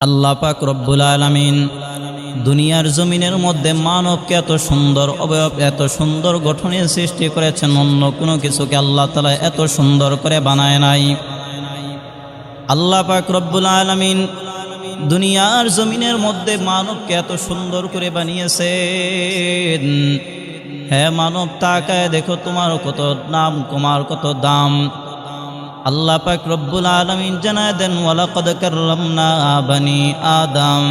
আল্লাহ পাক রব্বুল আলমিন দুনিয়ার জমিনের মধ্যে মানবকে এত সুন্দর অবয়ব, এত সুন্দর গঠনের সৃষ্টি করেছেন, অন্য কোনো কিছুকে আল্লাহ তালা এত সুন্দর করে বানায় নাই। আল্লাহ পাক রব্বুল আলমিন দুনিয়ার জমিনের মধ্যে মানবকে এত সুন্দর করে বানিয়েছে হ্যাঁ মানব, তাকায় দেখো তোমার কত নাম, তোমার কত দাম। আল্লাহ পাক রব্বুল আলামিন জানায় দেন ওয়ালাকাদ কাররামনা বানি আদম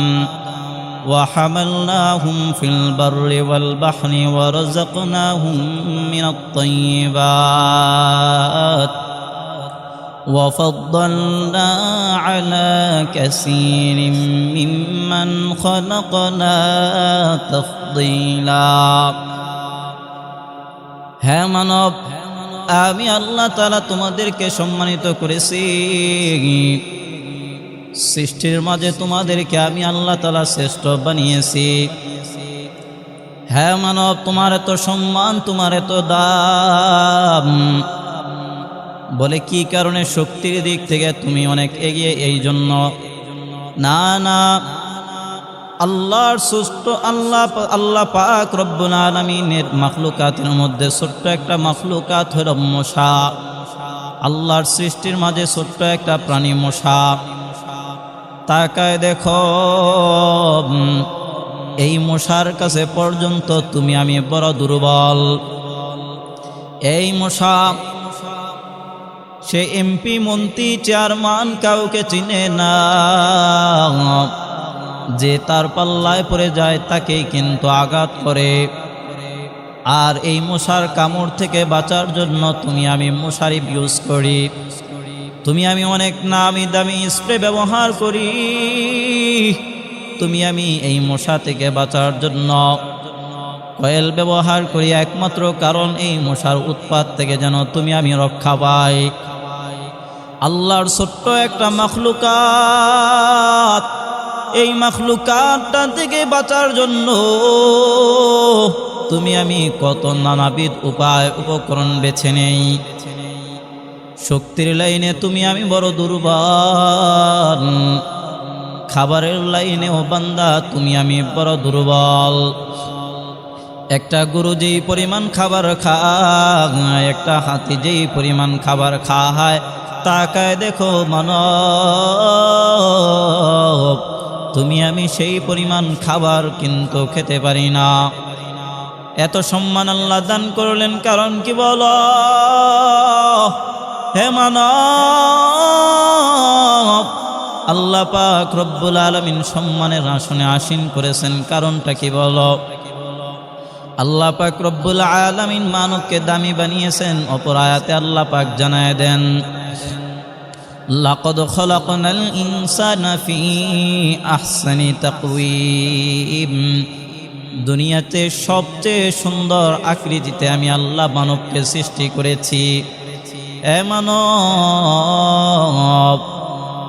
وحملناهم في البر والبحر ورزقناهم من الطيبات وفضلنا على كثير ممن خلقنا تفضيلا হ্যাঁ মানব আমি আল্লাহ তালা তোমাদেরকে সম্মানিত করেছি। সৃষ্টির মাঝে তোমাদেরকে আমি আল্লাহ তালা শ্রেষ্ঠ বানিয়েছি। হ্যাঁ মানব, তোমার এত সম্মান, তোমার এত দাম। বলে কি কারণে শক্তির দিক থেকে তুমি অনেক এগিয়ে এই জন্য? না না। আল্লাহর সুস্থ আল্লাহ আল্লাহ পাক রব্বুল আলমিনের মাখলুকাতের মধ্যে ছোট্ট একটা মাখলুকাত হল মশা। আল্লাহর সৃষ্টির মাঝে ছোট্ট একটা প্রাণী মশা। তাকায় দেখো, এই মশার কাছে পর্যন্ত তুমি আমি বড় দুর্বল। এই মশা, সে এমপি, মন্ত্রী, চেয়ারম্যান কাউকে চিনে না। যে তার পাল্লায় পড়ে যায় তাকেই কিন্তু আঘাত করে। আর এই মশার কামড় থেকে বাঁচার জন্য তুমি আমি মশারি ইউজ করি। তুমি আমি অনেক নামি দামি স্প্রে ব্যবহার করি। তুমি আমি এই মশা থেকে বাঁচার জন্য কয়েল ব্যবহার করি একমাত্র কারণ এই মশার উৎপাত থেকে যেন তুমি আমি রক্ষা পাই। আল্লাহর ছোট্ট একটা মখলুকাত এই মখলুকাতটা থেকে বাঁচার জন্য তুমি আমি কত নানাবিধ উপায় উপকরণ বেছে নেই। শক্তির লাইনে তুমি আমি বড় দুর্বল। খাবারের লাইনে ও বান্দা, তুমি আমি বড় দুর্বল। একটা গরু যেই পরিমাণ খাবার খায়, একটা হাতি যেই পরিমাণ খাবার খায়, তাকায় দেখো মানব তুমি আমি সেই পরিমাণ খাবার কিন্তু খেতে পারি না। এত সম্মান আল্লাহ দান করলেন, কারণ কি বল? হে মানব, আল্লাহ পাক রব্বুল আলমিন সম্মানের আসনে আসীন করেছেন, কারণটা কি বলো? আল্লাহ পাক রব্বুল আলামিন মানবকে দামি বানিয়েছেন, অপর আয়াতে আল্লাহ পাক জানায় দেন লাকদ খলাকনাল ইনসানা ফি আহসানি তাকওয়িম। দুনিয়াতে সবচেয়ে সুন্দর আকৃতিতে আমি আল্লাহ মানবকে সৃষ্টি করেছি। এ মানব,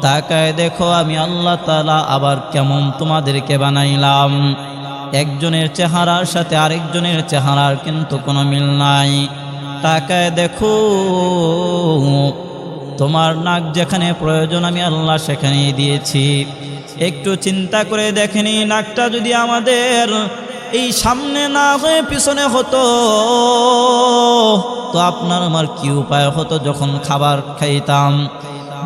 তাকায় দেখো আমি আল্লাহ তাআলা আবার কেমন তোমাদেরকে বানাইলাম। একজনের চেহারার সাথে আরেকজনের চেহারার কিন্তু কোনো মিল নাই। তাকায় দেখো তোমার নাক যেখানে প্রয়োজন, আমি আল্লাহ সেখানেই দিয়েছি। একটু চিন্তা করে দেখেনি নাকটা যদি আমাদের এই সামনে না হয়ে পিছনে হতো? তো আপনার আমার কি উপায় হতো যখন খাবার খাইতাম?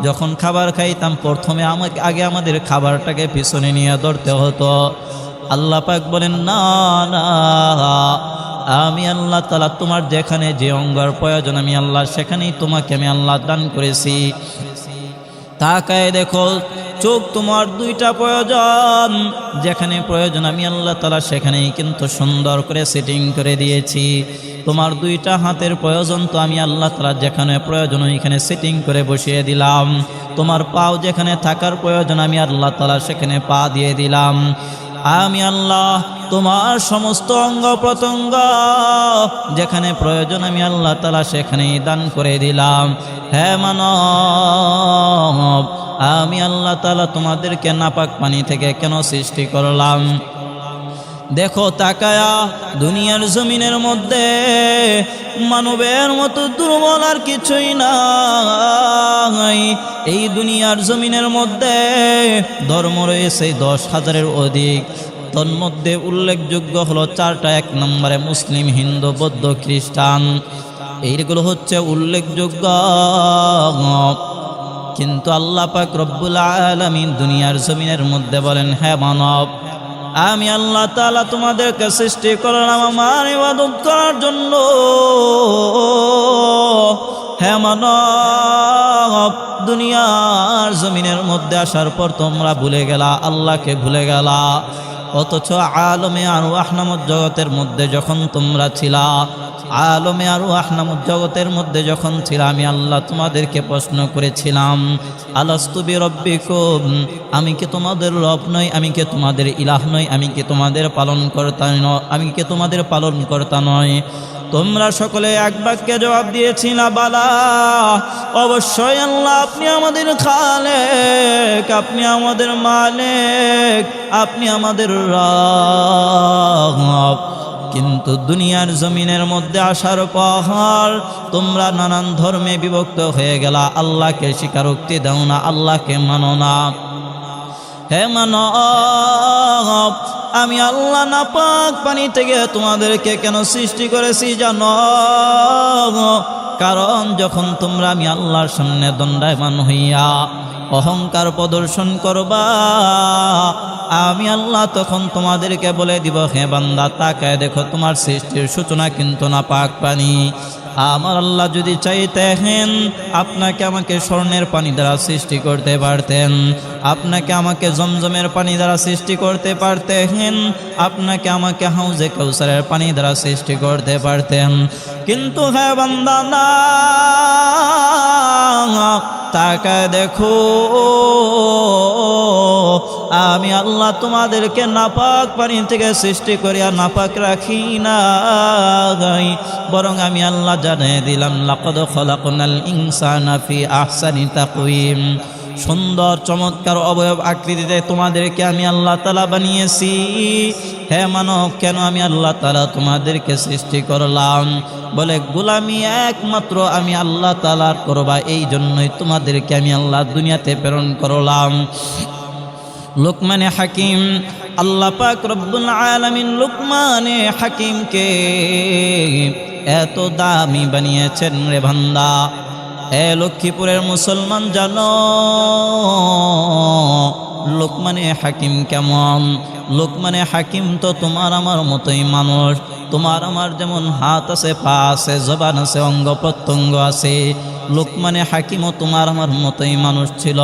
যখন খাবার খাইতাম, প্রথমে আমাকে, আগে আমাদের খাবারটাকে পিছনে নিয়ে ধরতে হতো। আল্লাহ পাক বলেন, না না আমি আল্লাহ তালা তোমার যেখানে যে অঙ্গর প্রয়োজন, আমি আল্লাহ সেখানেই তোমাকে আমি আল্লাহ দান করেছি। তাকায় দেখো, চোখ তোমার দুইটা প্রয়োজন। যেখানে প্রয়োজন, আমি আল্লাহ তালা সেখানেই কিন্তু সুন্দর করে সেটিং করে দিয়েছি। তোমার দুইটা হাতের প্রয়োজন তো আমি আল্লাহ তালা যেখানে প্রয়োজন, ওইখানে সেটিং করে বসিয়ে দিলাম। তোমার পাও যেখানে থাকার প্রয়োজন, আমি আল্লাহ তালা সেখানে পা দিয়ে দিলাম। আমি আল্লাহ, তোমার সমস্ত অঙ্গ প্রত্যঙ্গ যেখানে প্রয়োজন আমি আল্লাহ তালা সেখানেই দান করে দিলাম। হ্যাঁ মানব, আমি আল্লাহ তালা তোমাদেরকে নাপাক পানি থেকে কেন সৃষ্টি করলাম? দেখো তাকায়া দুনিয়ার জমিনের মধ্যে মানবের মতো দুর্বল আর কিছুই নাই। এই দুনিয়ার জমিনের মধ্যে ধর্ম রয়েছে দশ হাজারের অধিক। তন্মধ্যে উল্লেখযোগ্য হলো চারটা, এক নম্বরে মুসলিম, হিন্দু, বৌদ্ধ, খ্রিস্টান। এইগুলো হচ্ছে উল্লেখযোগ্য। কিন্তু আল্লাহ পাক রব্বুল আলমিন দুনিয়ার জমিনের মধ্যে বলেন হ্যাঁ মানব আমি আল্লাহ তালা তোমাদেরকে সৃষ্টি করলাম আমার ইবাদত করার জন্য। হ্যাঁ দুনিয়ার জমিনের মধ্যে আসার পর তোমরা ভুলে গেলা, আল্লাহকে ভুলে গেলা। অথচ আলমে আর আহনামত জগতের মধ্যে যখন তোমরা ছিলা, আলমে আর আহনামত জগতের মধ্যে যখন ছিলাম আমি আল্লাহ তোমাদেরকে প্রশ্ন করেছিলাম আলাস্তুবি রব্বিকুম আমি কি তোমাদের রব নই, আমি কি তোমাদের ইলাহ নই, আমি কি তোমাদের পালন কর্তা আমি কি তোমাদের পালন কর্তা নয় তোমরা সকলে এক বাক্যে জবাব দিয়েছিল, বালা, অবশ্যই আল্লাহ আপনি আমাদের খালেক, আপনি আমাদের মালিক, আপনি আমাদের রব কিন্তু দুনিয়ার জমিনের মধ্যে আসার পর তোমরা নানান ধর্মে বিভক্ত হয়ে গেলা। আল্লাহকে স্বীকারোক্তি দাও না, আল্লাহকে মানো না। হে মানব আমি আল্লাহ নাপাক পানি থেকে তোমাদেরকে কেন সৃষ্টি করেছি জানো? কারণ যখন তোমরা আমি আল্লাহর সামনে দণ্ডায়মান হইয়া অহংকার প্রদর্শন করবা, আমি আল্লাহ তখন তোমাদেরকে বলে দিব, হে বান্দা, তাকায় দেখো, তোমার সৃষ্টির সূচনা কিন্তু না পাক পানি। আমার আল্লাহ যদি চাইতেন আপনাকে আমাকে স্বর্ণের পানি দ্বারা সৃষ্টি করতে পারতেন। আপনাকে আমাকে জমজমের পানি দ্বারা সৃষ্টি করতে পারতেন আপনাকে আমাকে হাউজে কৌসারের পানি দ্বারা সৃষ্টি করতে পারতেন। কিন্তু হ্যাঁ বান্দা না দেখো আমি আল্লাহ তোমাদেরকে নাপাক পানি থেকে সৃষ্টি করিয়া নাপাক রাখি না বরং আমি আল্লাহ জানিয়ে দিলাম, লাকদ খলাকুনাল ইনসানা ফি আহসানি তাকওয়িম। সুন্দর, চমৎকার অবয়ব আকৃতিতে তোমাদেরকে আমি আল্লাহ তালা বানিয়েছি। হে মানব, কেন আমি আল্লাহ তালা তোমাদেরকে সৃষ্টি করলাম? বলে, গোলামি একমাত্র আমি আল্লাহ তালার করবা এই জন্যই তোমাদেরকে আমি আল্লাহ দুনিয়াতে প্রেরণ করলাম। লোকমানে হাকিম, আল্লাহ পাক রব্বুল আলামিন লোকমানে হাকিমকে এত দামি বানিয়েছেন রে ভান্দা এ লক্ষ্মীপুরের মুসলমান জানো, লোকমানে হাকিম কেমন? লোকমানে হাকিম তো তোমার আমার মতোই মানুষ। তোমার আমার যেমন হাত আছে, পা আছে, জবান আছে, অঙ্গ প্রত্যঙ্গ আছে। লোকমানে হাকিমও তোমার আমার মতোই মানুষ ছিল।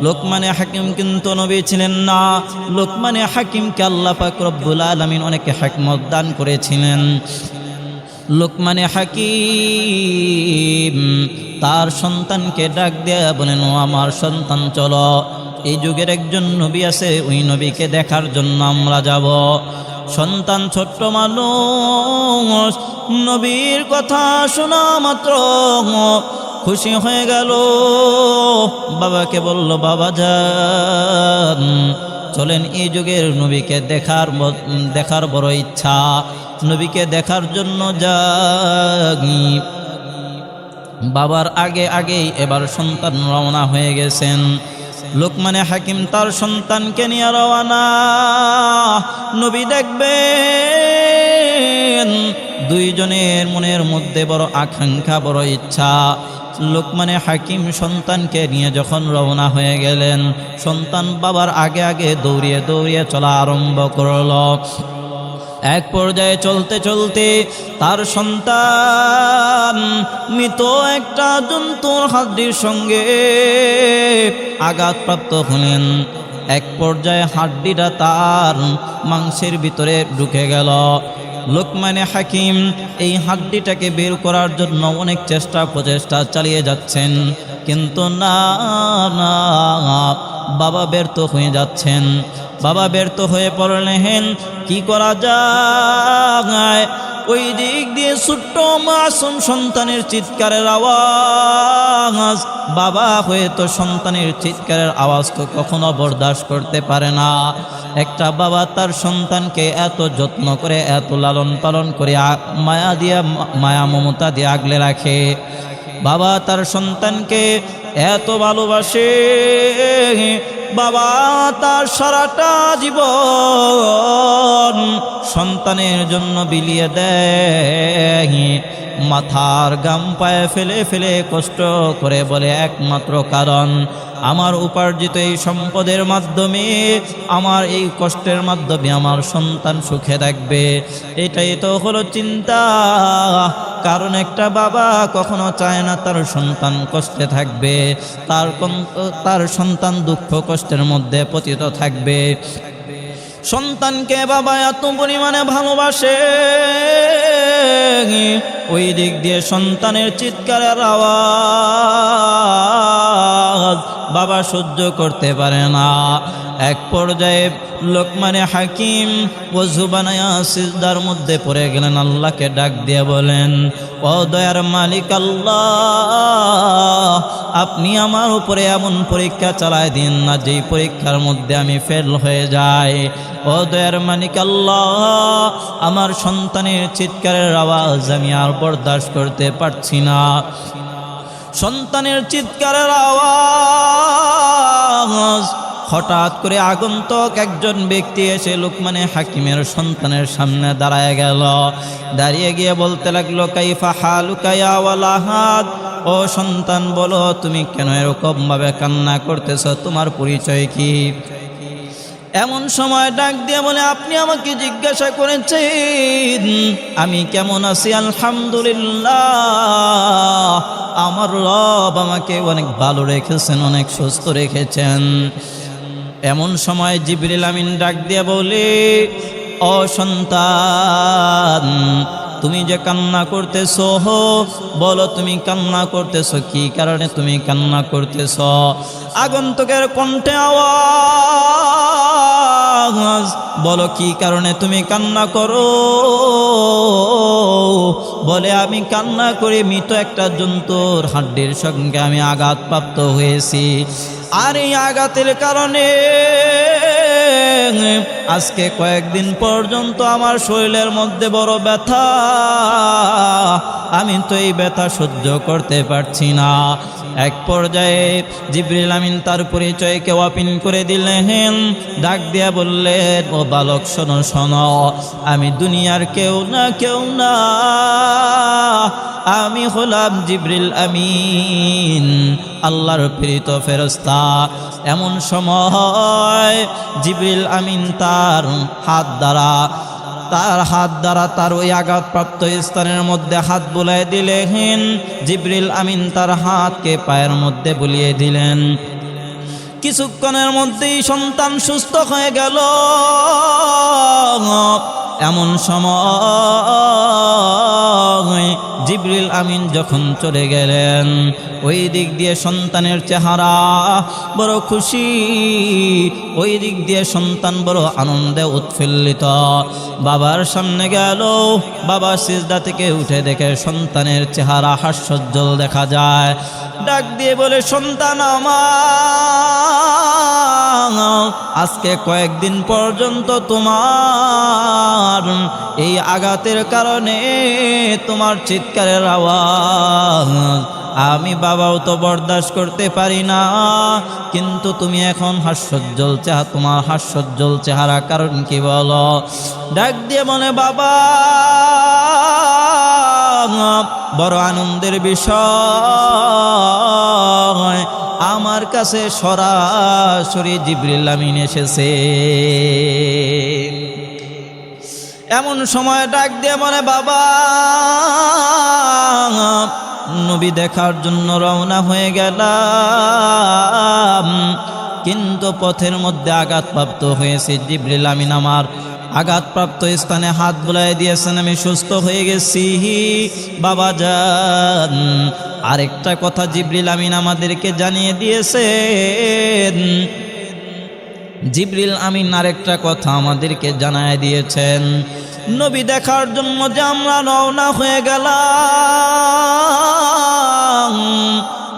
লোকমানে হাকিম কিন্তু নবী ছিলেন না। লোকমানে হাকিমকে আল্লাহ পাক রব্বুল আলমিন অনেকে হাকমত দান করেছিলেন। লোকমানে হাকিম তার সন্তানকে ডাক দেয়া বলেন, ও আমার সন্তান, চলো। এই যুগের একজন নবী আছে, ওই নবীকে দেখার জন্য আমরা যাব। সন্তান ছোট্ট মানুষ, নবীর কথা শোনা মাত্র। খুশি হয়ে গেল। বাবাকে বলল, বাবা যান, চলেন এই যুগের নবীকে দেখার দেখার বড় ইচ্ছা। নবীকে দেখার জন্য যাই বাবার আগে আগেই এবার সন্তান রওনা হয়ে গেছেন। লোকমানে হাকিম তার সন্তানকে নিয়ে রওনা। নবী দেখবেন, দুইজনের মনের মধ্যে বড় আকাঙ্ক্ষা, বড় ইচ্ছা। লোকমানে হাকিম সন্তানকে নিয়ে যখন রওনা হয়ে গেলেন, সন্তান বাবার আগে আগে দৌড়িয়ে দৌড়িয়ে চলা আরম্ভ করল। এক পর্যায়ে চলতে চলতে তার সন্তান মৃত একটা জন্তুর হাড্ডির সঙ্গে আঘাতপ্রাপ্ত হলেন। এক পর্যায়ে হাড্ডিটা তার মাংসের ভিতরে ঢুকে গেল। লোকমানে হাকিম এই হাড্ডিটাকে বের করার জন্য অনেক চেষ্টা প্রচেষ্টা চালিয়ে যাচ্ছেন। কিন্তু না না বাবা ব্যর্থ হয়ে যাচ্ছেন। বাবা ব্যর্থ হয়ে পড়লেন, কি করা যায়? ওই দিক দিয়ে ছোট্ট মাসুম সন্তানের চিৎকারের আওয়াজ। বাবা হয়ে তো সন্তানের চিৎকারের আওয়াজ তো কখনো বরদাস্ত করতে পারে না। একটা বাবা তার সন্তানকে এত যত্ন করে, এত লালন পালন করে মায়া দিয়ে, মায়া মমতা দিয়ে আগলে রাখে। বাবা তার সন্তানকে এত ভালোবাসে বাবা তার সারাটা জীবন সন্তানের জন্য বিলিয়ে দেয়। মাথার গাম পায়ে ফেলে ফেলে কষ্ট করে বলে একমাত্র কারণ, আমার উপার্জিত এই সম্পদের মাধ্যমে, আমার এই কষ্টের মাধ্যমে আমার সন্তান সুখে থাকবে। এটাই তো হলো চিন্তা। কারণ একটা বাবা কখনো চায় না তার সন্তান কষ্টে থাকবে। তার তার সন্তান দুঃখ কষ্টের মধ্যে পতিত থাকবে। সন্তানকে বাবা এত পরিমাণে ভালোবাসে। ওই দিক দিয়ে সন্তানের চিৎকারের আওয়াজ। বাবা সহ্য করতে পারে না। এক পর্যায়ে লোকমানে হাকিম ও জুবানায়া সিজদার মধ্যে পড়ে গেলেন, আল্লাহকে ডাক দিয়ে বলেন, ও দয়ার মালিক আল্লাহ, আপনি আমার উপরে এমন পরীক্ষা চালায় দিন না, যেই পরীক্ষার মধ্যে আমি ফেল হয়ে যাই। ও দয়ার মালিক আল্লাহ, আমার সন্তানের চিৎকারের আওয়াজ আমি আর বরদাস্ত করতে পারছি না। সন্তানের চিৎকারের আওয়াজ। হঠাৎ করে আগন্তক একজন ব্যক্তি এসে লোকমানে হাকিমের সন্তানের সামনে দাঁড়ায় গেল। দাঁড়িয়ে গিয়ে বলতে লাগল, কাইফা হালুকায়া ওয়ালাহাদ? ও সন্তান, বলো, তুমি কেন এরকম ভাবে কান্না করতেছ? তোমার পরিচয় কি? এমন সময় ডাক দিয়ে বলে, আপনি আমাকে জিজ্ঞাসা করেছেন, আমি কেমন আছি? আলহামদুলিল্লাহ। আমার রব আমাকে অনেক ভালো রেখেছেন, অনেক সুস্থ রেখেছেন। এমন সময় জিবরিল আমিন ডাক দিয়ে বলে, ও সন্তান, তুমি যে কান্না করতেছ, বলো তুমি কান্না করতেছ, কি কারণে তুমি কান্না করতেছ? আগন্তকের কণ্ঠে আওয়াজ বলো, কি কারণে তুমি কান্না করো? বলে, আমি কান্না করে মৃত একটা জন্তুর হাড্ডির সঙ্গে আমি আঘাতপ্রাপ্ত হয়েছি। আর এই আঘাতের কারণে আজকে কয়েকদিন পর্যন্ত আমার শরীরের মধ্যে বড় ব্যথা। আমি তো এই ব্যথা সহ্য করতে পারছি না। এক পর্যায়ে জিবরিল আমিন তার পরিচয়কে ওয়াপিন করে দিলেন। ডাক দিয়া বললেন, ও বালক, শোনো শোনো, আমি দুনিয়ার কেউ না কেউ না। আমি হলাম জিবরিল আমিন, আল্লাহর প্রেরিত ফেরস্তা এমন সময় জিবরিল আমিন তার হাত দ্বারা তার হাত দ্বারা তার ওই আঘাতপ্রাপ্ত স্থানের মধ্যে হাত বুলাই দিলেন। জিবরিল আমিন তার হাতকে পায়ের মধ্যে বুলিয়ে দিলেন। কিছুক্ষণের মধ্যেই সন্তান সুস্থ হয়ে গেল। এমন সময় জিবরিল আমিন যখন চলে গেলেন, ওই দিক দিয়ে সন্তানের চেহারা বড় খুশি, ওই দিক দিয়ে সন্তান বড় আনন্দে উৎফুল্লিত। বাবার সামনে গেল, বাবা সিজদা থেকে উঠে দেখে সন্তানের চেহারা হাস্যজ্জ্বল দেখা যায়। ডাক দিয়ে বলে, সন্তান আমার! আজকে কয়েকদিন পর্যন্ত তোমার এই আঘাতের কারণে তোমার চিৎকারের আওয়াজ। আমি বাবাও তো বরদাস্ত করতে পারি না, কিন্তু তুমি এখন হাস্যজ্জ্বল চেহারা তোমার হাস্যজ্জ্বল চেহারা কারণ কি বলো? ডাক দিয়ে মনে বাবা! বড় আনন্দের বিষয়। আমার কাছে সরাসরি জিবরিল আমিন এসেছে। এমন সময় ডাক দিয়ে মনে বাবা, নবী দেখার জন্য রওনা হয়ে গেলাম। কিন্তু পথের মধ্যে আঘাতপ্রাপ্ত হয়েছে জিবরিল আমিন আমার। আঘাতপ্রাপ্ত স্থানে হাত বুলাই দিয়েছেন, আমি সুস্থ হয়ে গেছি। বাবা যান। আরেকটা কথা জিবরিল আমিন আমাদেরকে জানিয়ে দিয়েছেন। জিবরিল আমিন আরেকটা কথা আমাদেরকে জানায় দিয়েছেন, নবী দেখার জন্য যে আমরা রওনা হয়ে গেলাম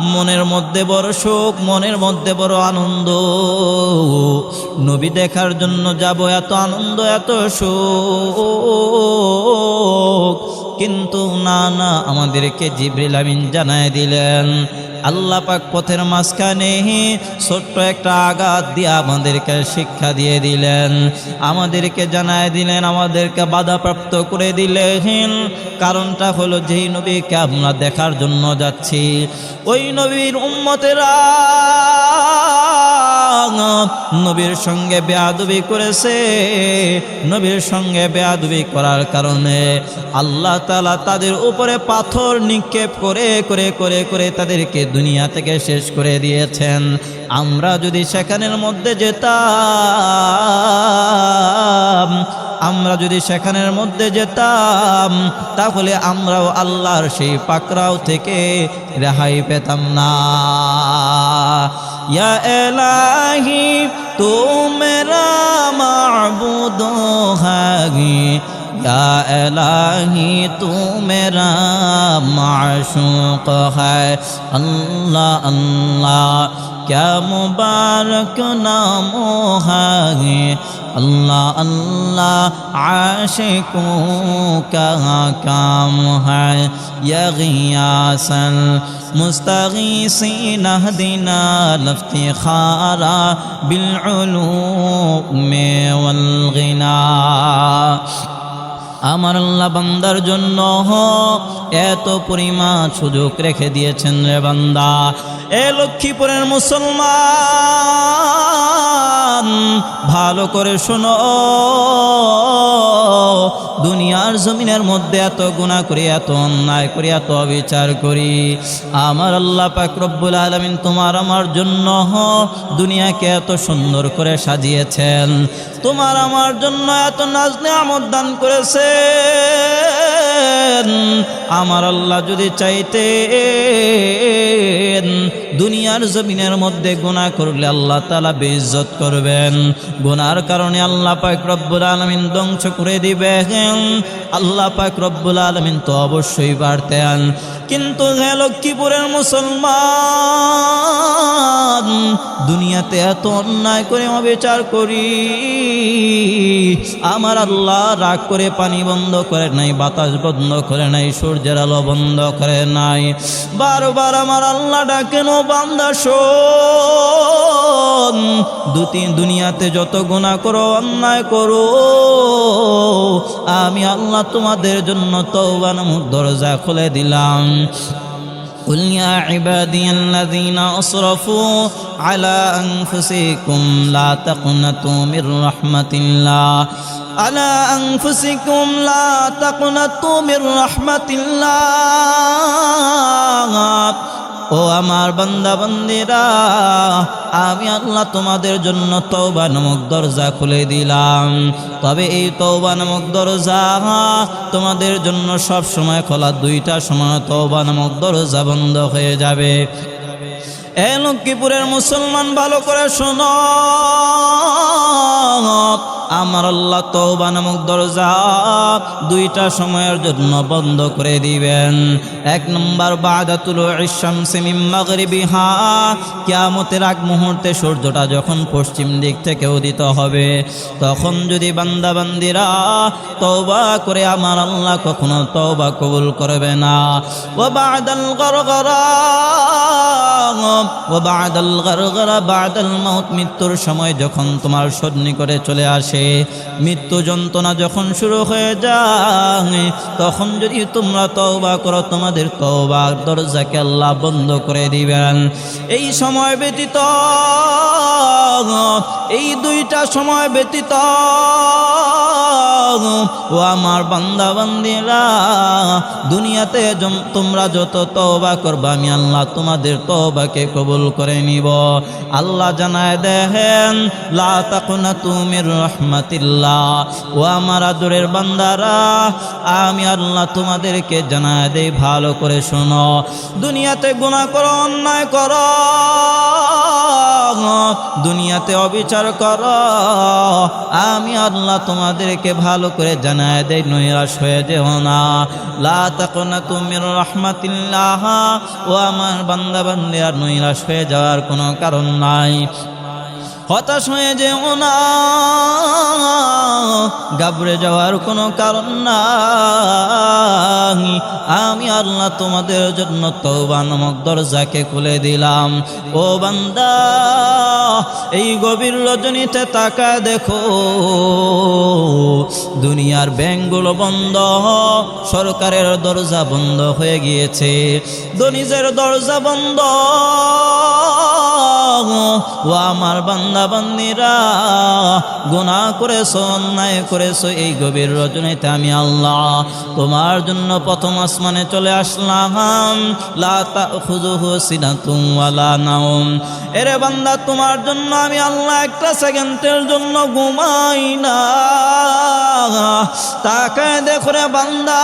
মনের মধ্যে বড় শোক মনের মধ্যে বড় আনন্দ। নবী দেখার জন্য যাব এত আনন্দ, এত শোক কিন্তু না না, আমাদেরকে জিবরিল আমিন জানায় দিলেন। আল্লাহ পাক পথের মাঝখানে ছোট্ট একটা আঘাত দিয়ে আমাদেরকে শিক্ষা দিয়ে দিলেন। আমাদেরকে জানায় দিলেন, আমাদেরকে বাধাপ্রাপ্ত করে দিলেন। কারণটা হলো যেই নবীকে আমরা দেখার জন্য যাচ্ছি। ওই নবীর উম্মতেরা নবীর সঙ্গে বেয়াদবি করেছে। নবীর সঙ্গে বেয়াদবি করার কারণে আল্লাহ তালা তাদের উপরে পাথর নিক্ষেপ করে করে করে করে তাদেরকে দুনিয়া থেকে শেষ করে দিয়েছেন। আমরা যদি সেখানের মধ্যে যেতাম আমরা যদি সেখানের মধ্যে যেতাম, তাহলে আমরাও আল্লাহর সেই পাকরাও থেকে রেহাই পেতাম না। ইয়া এলাহি তু মেরা মাবুদ হাগি لا الہی تو میرا معشوق ہے۔ اللہ اللہ کیا مبارک نام ہے اللہ اللہ عاشقوں کا کام ہے۔ یا مستغیثین اہدنا لافتخارا بالعلوم والغنا۔ আমার আল্লাহ বান্দার জন্য এত পরিমাণ সুযোগ রেখে দিয়েছেন রে বান্দা। এ লক্ষ্মীপুরের মুসলমান ভালো করে শোনো। দুনিয়ার জমিনের মধ্যে এত গুণা করি, এত অন্যায় করি, এত অবিচার করি। আমার আল্লাহ পাক রব্বুল আলমিন তোমার আমার জন্য দুনিয়াকে এত সুন্দর করে সাজিয়েছেন। তোমার আমার জন্য এত নাজ নিয়ামত দান করেছে আমার আল্লাহ যদি চাইতে দুনিয়ার জমিনের মধ্যে গুণা করলে আল্লাহ তালা বেইজ্জত করবেন। গুনার কারণে আল্লাহ পাক রব্বুল আলমিন ধ্বংস করে দিবেন। আল্লাহ পাক রব্বুল আলমিন তো অবশ্যই বাড়তেন। কিন্তু হে লক্ষ্মীপুরের মুসলমান, দুনিয়াতে এত অন্যায় করে অবিচার করি, আমার আল্লাহ রাগ করে পানি বন্ধ করে নাই, বাতাস বন্ধ করে নাই, সূর্যের আলো বন্ধ করে নাই। বারবার আমার আল্লাহ ডাকেন বান্দা শোন দু তিন দুনিয়াতে যত গুণা করো অন্যায় করো আমি আল্লাহ তোমাদের জন্য তৌবানামুখ দরজা খুলে দিলাম قل يا عبادي الذين أسرفوا على أنفسكم لا تقنطوا من رحمة الله على أنفسكم لا تقنطوا من رحمة الله ও আমার বান্দা, বান্দিরা, আমি আল্লাহ তোমাদের জন্য তৌবা নামক দরজা খুলে দিলাম। তবে এই তৌবা নামক দরজা তোমাদের জন্য সব সময় খোলা দুইটা সময় তৌবা নামক দরজা বন্ধ হয়ে যাবে। এ লক্ষ্মীপুরের মুসলমান ভালো করে শোন। আমার আল্লাহ তৌবা নামক দরজা দুইটা সময়ের জন্য বন্ধ করে দিবেন। এক নম্বর, বাদাতুল মাগরিবিহা। কিয়ামতের আগ মুহূর্তে সূর্যটা যখন পশ্চিম দিক থেকে উদিত হবে, তখন যদি বান্দা বান্দিরা তৌবা করে আমার আল্লাহ কখনো তৌবা কবুল করবে না। ও বাদাল গরগরা বাদাল বাদাল মৌত মৃত্যুর সময় যখন তোমার সন্নিকটে চলে আসে, মৃত্যু যন্ত্রণা যখন শুরু হয়ে যায়, তখন যদি তোমরা তওবা করো, তোমাদের তওবা দরজাকে আল্লাহ বন্ধ করে দিবেন। এই সময় ব্যতীত, এই দুইটা সময় ব্যতীত, ও আমার বান্দা বান্দিরা দুনিয়াতে তোমরা যত তওবা করবা, আমি আল্লাহ তোমাদের তওবাকে কবুল করে নিব। আল্লাহ জানায় দেখেন লা তাকুনাতু মির রহমাতিল্লাহ। ও আমার আদরের বান্দারা, আমি আল্লাহ তোমাদেরকে জানা দেই, ভালো করে শোনো। দুনিয়াতে গুণা করো, অন্যায় করো। দুনিয়াতে অবিচার কর। আমি আল্লাহ তোমাদেরকে ভালো করে জানায় দেয় নৈরাশ হয়ে যেও না। লা তাকনা তুমি রহমাতিল্লাহ। ও আমার বান্দা বান্দি আর নৈরাশ হয়ে যাওয়ার কোনো কারণ নাই। হতাশ হয়ে যেও না। গাবড়ে যাওয়ার কোনো কারণ নাই। আমি আল্লাহ তোমাদের জন্য তৌবা নামক দরজাকে খুলে দিলাম। ও বান্দা, এই গভীর রজনীতে তাকা দেখো। দুনিয়ার ব্যাংকগুলো বন্ধ, সরকারের দরজা বন্ধ হয়ে গিয়েছে। দনিজের দরজা বন্ধ। ও আমার বান্দা বান্দিরা গুনাহ করেছ, অন্যায় করেছ, এই গভীর রজনীতে আমি আল্লাহ তোমার জন্য প্রথম আসমানে চলে আসলাম। লা তাখুযুহু সিনাতুম ওয়ালা নাওম। এরে বান্দা, তোমার জন্য আমি আল্লাহ একটা সেকেন্ডের জন্য ঘুমাই না। তাকায় দেখো রে বান্দা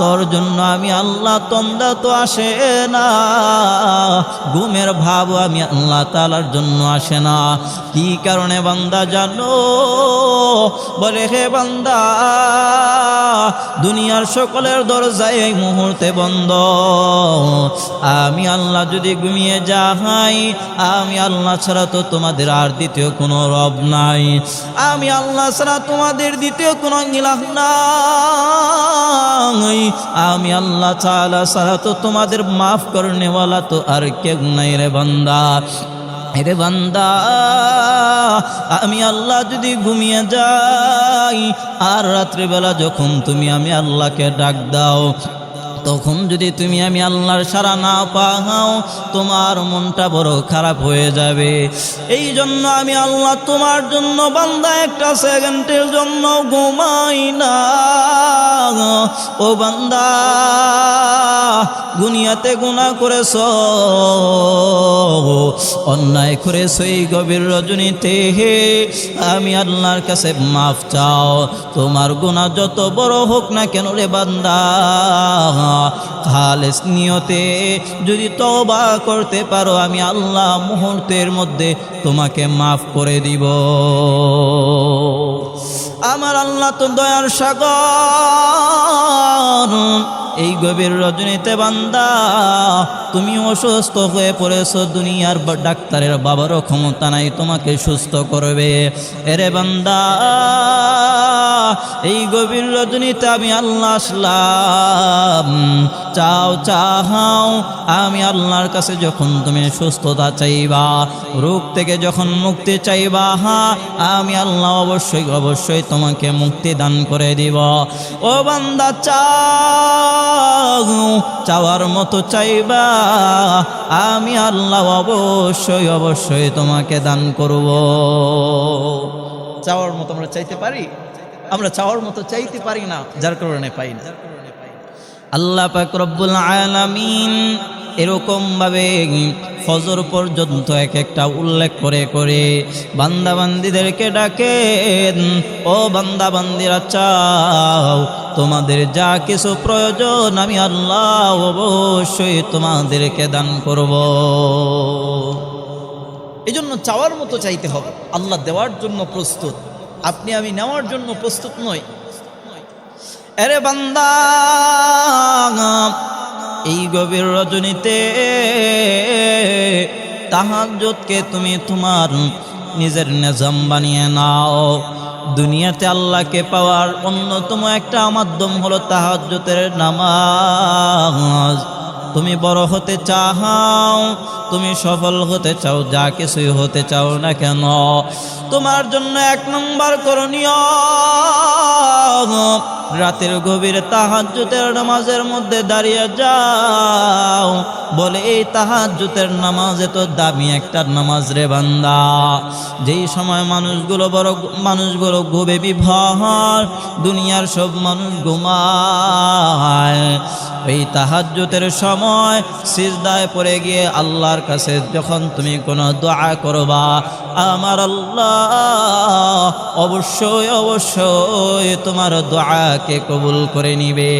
তোর জন্য আমি আল্লাহ তোমরা তো আসে না। ঘুমের ভাব আমি আল্লাহ তালার জন্য আসে না। কি কারণে বান্দা জানো? বলে, হে বান্দা, দুনিয়ার সকলের দরজায় এই মুহূর্তে বন্ধ। আমি আল্লাহ যদি ঘুমিয়ে যাই, আমি আল্লাহ ছাড়া তো তোমাদের আর দ্বিতীয় কোনো রব নাই। আমি আল্লাহ ছাড়া তোমাদের দ্বিতীয় কোনো ইলাহ নাই। আমি আল্লাহ চালা সারা তো তোমাদের মাফ করনেওয়ালা তো আর কেউ নাই রে বান্দা। রে বান্দা, আমি আল্লাহ যদি ঘুমিয়ে যাই, আর রাত্রিবেলা যখন তুমি আমি আল্লাহকে ডাক দাও তখন যদি তুমি আমি আল্লাহর সারা না পাও তোমার মনটা বড় খারাপ হয়ে যাবে। এই জন্য আমি আল্লাহ তোমার জন্য বান্দা একটা সেকেন্ডের জন্য ঘুমাই না। ও বান্দা গুনিয়াতে গুণা করেছ? অন্যায় করেছ এই গভীর রজনীতে? হে আমি আল্লাহর কাছে মাফ চাও। তোমার গুণা যত বড় হোক না কেন রে বান্দা। খালেস নিয়তে যদি তবা করতে পারো, আমি আল্লাহ মুহূর্তের মধ্যে তোমাকে মাফ করে দিব। আমার আল্লাহ তো দয়ার সাগর। এই গভীর রজনীতে বান্দা, তুমি অসুস্থ হয়ে পড়েছো, দুনিয়ার ডাক্তারের বাবারও ক্ষমতা নাই, তোমাকে সুস্থ করবে। এরে বান্দা, এই গভীর রজনীতে আমি আল্লাহ আসলাম। চাও, চাহাও, আমি আল্লাহর কাছে যখন তুমি সুস্থতা চাইবা, রোগ থেকে যখন মুক্তি চাইবা, হা, আমি আল্লাহ অবশ্যই অবশ্যই তোমাকে মুক্তি দান করে দিব। ও বান্দা, চাও চাওয়ার মতো চাইবা। আমি আল্লাহ অবশ্যই অবশ্যই তোমাকে দান করব। চাওয়ার মতো আমরা চাইতে পারি? আমরা চাওয়ার মতো চাইতে পারি না, যার কারণে পাই না। আল্লাহ পাক রব্বুল আলামিন এরকম ভাবে ফজর পর্যন্ত এক একটা উল্লেখ করে করে বান্দাবান্দিদেরকে ডাকেন, ও বান্দাবান্দিরা, চাও, তোমাদের যা কিছু প্রয়োজন আমি আল্লাহ অবশ্যই তোমাদেরকে দান করব। এই জন্য চাওয়ার মতো চাইতে হবে। আল্লাহ দেওয়ার জন্য প্রস্তুত, আপনি আমি নেওয়ার জন্য প্রস্তুত নই। এরে বান্দা এই গভীর রজনীতে তাহাজ্জুদকে তুমি তোমার নিজের নিজাম বানিয়ে নাও। দুনিয়াতে আল্লাহকে পাওয়ার অন্যতম একটা মাধ্যম হলো তাহাজ্জুদের নামাজ। তুমি বড় হতে চাও, তুমি সফল হতে চাও, যা কিছুই হতে চাও না কেন। তোমার জন্য এক নম্বর করণীয় রাতের গভীরে তাহাজ্জুতের নামাজের মধ্যে দাঁড়িয়ে যাও। বলে, এই তাহাজ্জুতের নামাজ এত দামি একটা নামাজ রে বান্দা। যেই সময় মানুষগুলো বড়, মানুষগুলো ঘুবে বিভর, দুনিয়ার সব মানুষ ঘুমায়। এই তাহাজ্জুতের সময় সিজদায় পড়ে গিয়ে আল্লাহর কাছে যখন তুমি কোনো দোয়া করবা, আমার আল্লাহ অবশ্যই অবশ্যই তোমার দোয়াকে কবুল করে নিবে।